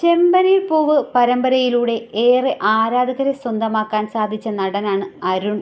ചെമ്പനീർ പൂവ് പരമ്പരയിലൂടെ ഏറെ ആരാധകരെ സ്വന്തമാക്കാൻ സാധിച്ച നടനാണ് അരുൺ.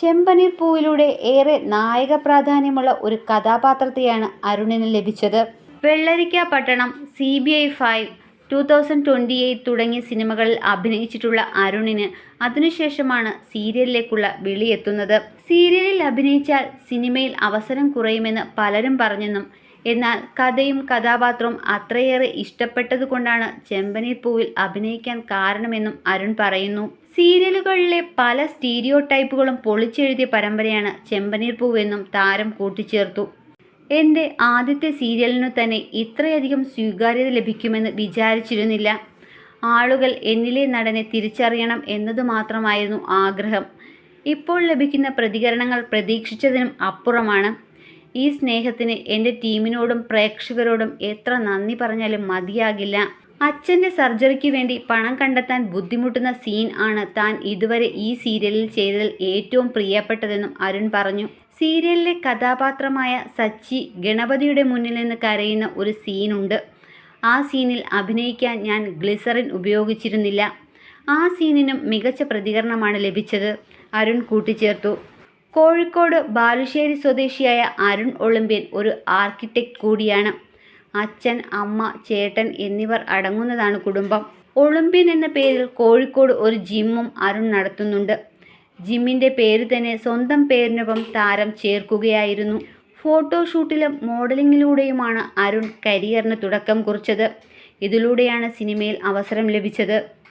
ചെമ്പനീർ പൂവിലൂടെ ഏറെ നായക പ്രാധാന്യമുള്ള ഒരു കഥാപാത്രത്തെയാണ് അരുണിന് ലഭിച്ചത്. Vellarikka Pattanam C B I five, two thousand twenty eight തുടങ്ങിയ സിനിമകളിൽ അഭിനയിച്ചിട്ടുള്ള അരുണിന് അതിനുശേഷമാണ് സീരിയലിലേക്കുള്ള വിളിയെത്തുന്നത്. സീരിയലിൽ അഭിനയിച്ചാൽ സിനിമയിൽ അവസരം കുറയുമെന്ന് പലരും പറഞ്ഞെന്നും എന്നാൽ കഥയും കഥാപാത്രവും അത്രയേറെ ഇഷ്ടപ്പെട്ടതുകൊണ്ടാണ് ചെമ്പനീർ പൂവിൽ അഭിനയിക്കാൻ കാരണമെന്നും അരുൺ പറയുന്നു. സീരിയലുകളിലെ പല സ്റ്റീരിയോ ടൈപ്പുകളും പൊളിച്ചെഴുതിയ പരമ്പരയാണ് ചെമ്പനീർ പൂവെന്നും താരം കൂട്ടിച്ചേർത്തു. എന്റെ ആദ്യത്തെ സീരിയലിനു തന്നെ ഇത്രയധികം സ്വീകാര്യത ലഭിക്കുമെന്ന് വിചാരിച്ചിരുന്നില്ല. ആളുകൾ എന്നിലെ നടനെ തിരിച്ചറിയണം എന്നതുമാത്രമായിരുന്നു ആഗ്രഹം. ഇപ്പോൾ ലഭിക്കുന്ന പ്രതികരണങ്ങൾ പ്രതീക്ഷിച്ചതിനും അപ്പുറമാണ്. ഈ സ്നേഹത്തിന് എന്റെ ടീമിനോടും പ്രേക്ഷകരോടും എത്ര നന്ദി പറഞ്ഞാലും മതിയാകില്ല. അച്ഛന്റെ സർജറിക്ക് വേണ്ടി പണം കണ്ടെത്താൻ ബുദ്ധിമുട്ടുന്ന സീൻ ആണ് താൻ ഇതുവരെ ഈ സീരിയലിൽ ചെയ്തതിൽ ഏറ്റവും പ്രിയപ്പെട്ടതെന്നും അരുൺ പറഞ്ഞു. സീരിയലിലെ കഥാപാത്രമായ സച്ചി ഗണപതിയുടെ മുന്നിൽ നിന്ന് കരയുന്ന ഒരു സീനുണ്ട്. ആ സീനിൽ അഭിനയിക്കാൻ ഞാൻ ഗ്ലിസറിൻ ഉപയോഗിച്ചിരുന്നില്ല. ആ സീനിനും മികച്ച പ്രതികരണമാണ് ലഭിച്ചത്. അരുൺ കൂട്ടിച്ചേർത്തു. കോഴിക്കോട് ബാലുശ്ശേരി സ്വദേശിയായ അരുൺ ഒളിമ്പ്യൻ ഒരു ആർക്കിടെക്ട് കൂടിയാണ്. അച്ഛൻ, അമ്മ, ചേട്ടൻ എന്നിവർ അടങ്ങുന്നതാണ് കുടുംബം. ഒളിമ്പ്യൻ എന്ന പേരിൽ കോഴിക്കോട് ഒരു ജിമ്മും അരുൺ നടത്തുന്നുണ്ട്. ജിമ്മിന്റെ പേര് തന്നെ സ്വന്തം പേരിനൊപ്പം താരം ചേർക്കുകയായിരുന്നു. ഫോട്ടോഷൂട്ടിലും മോഡലിങ്ങിലൂടെയുമാണ് അരുൺ കരിയറിന് തുടക്കം കുറിച്ചത്. ഇതിലൂടെയാണ് സിനിമയിൽ അവസരം ലഭിച്ചത്.